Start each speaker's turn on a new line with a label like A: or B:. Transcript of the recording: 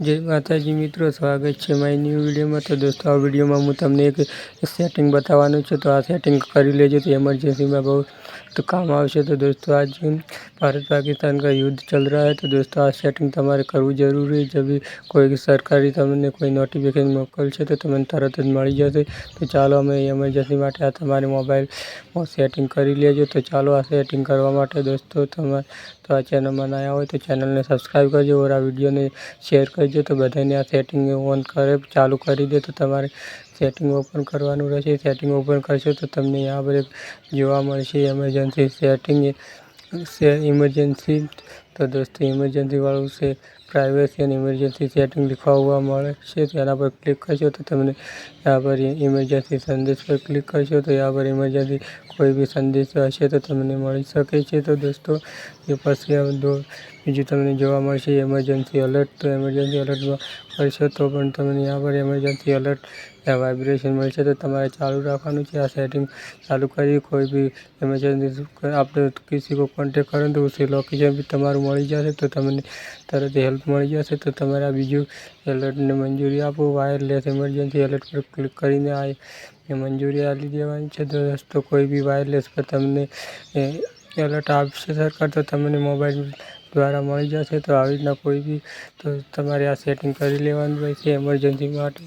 A: જય માતાજી મિત્રો, સ્વાગત છે મારી ન્યૂ વિડીયોમાં તો દોસ્તો, આ વિડીયોમાં હું તમને એક સેટિંગ બતાવવાનું છું. તો આ સેટિંગ કરી લેજો. તો એમરજન્સીમાં બહુ તો કામ આવશે. તો દોસ્તો, આજ ભારત પાકિસ્તાન કા યુદ્ધ ચલ રહા હૈ. તો દોસ્તો, આ સેટિંગ તમારે કરવું જરૂરી છે. જબ કોઈ સરકારી તમને કોઈ નોટિફિકેશન મોકલશે, તો તમને તરત જ મળી જશે. તો ચાલો, અમે એમરજન્સી માટે આ તમારે મોબાઈલમાં સેટિંગ કરી લેજો. તો ચાલો, આ સેટિંગ કરવા માટે દોસ્તો તમારે તો આ ચેનલમાં ના આવ્યા હોય, તો ચેનલને સબસ્ક્રાઈબ કરજો. ઓર આ વિડીયોને શેર કરજો. દેજો તો બધાને આ સેટિંગ ઓન કરે, ચાલુ કરી દે તો તમારે સેટિંગ ઓપન કરવાનું રહેશે. સેટિંગ ઓપન કરશો તો તમને આ પર જોવા મળશે. એમરજન્સી સેટિંગ ઇમરજન્સી તો દોસ્તો ઇમરજન્સીવાળું છે પ્રાઇવેસી અને ઇમરજન્સી સેટિંગ લખાવવા મળે છે. તેના પર ક્લિક કરશો તો તમને ત્યાં પર ઇમરજન્સી સંદેશ પર ક્લિક કરશો તો ત્યાં પર ઇમરજન્સી કોઈ બી સંદેશ હશે તો તમને મળી શકે છે. તો દોસ્તો, એ પછી બીજું તમને જોવા મળશે ઇમરજન્સી અલર્ટ તો ઇમરજન્સી એલર્ટમાં કરશો તો પણ તમને ત્યાં પર એમરજન્સી એલર્ટ વાઇબ્રેશન મળશે. તો તમારે ચાલુ રાખવાનું છે, આ સેટિંગ ચાલુ કરી, કોઈ બી ઇમરજન્સી આપણે કિસી કોન્ટેક કરો તો ઉસી લોકેશન બી તમારું મળી જશે તો તમને તરત હેલ્પ મળી જશે. તો તમારે બીજું એલર્ટને મંજૂરી આપો. વાયરલેસ ઇમરજન્સી એલર્ટ પર ક્લિક કરીને આ મંજૂરી આપી દેવાની છે. તો દોસ્તો કોઈ બી વાયરલેસ પર તમને એલર્ટ આપશે સરકાર, તો તમને મોબાઈલ દ્વારા મળી જશે. તો આવી રીતના કોઈ બી, તો તમારે આ સેટિંગ કરી લેવાનું હોય છે એમરજન્સી માટે.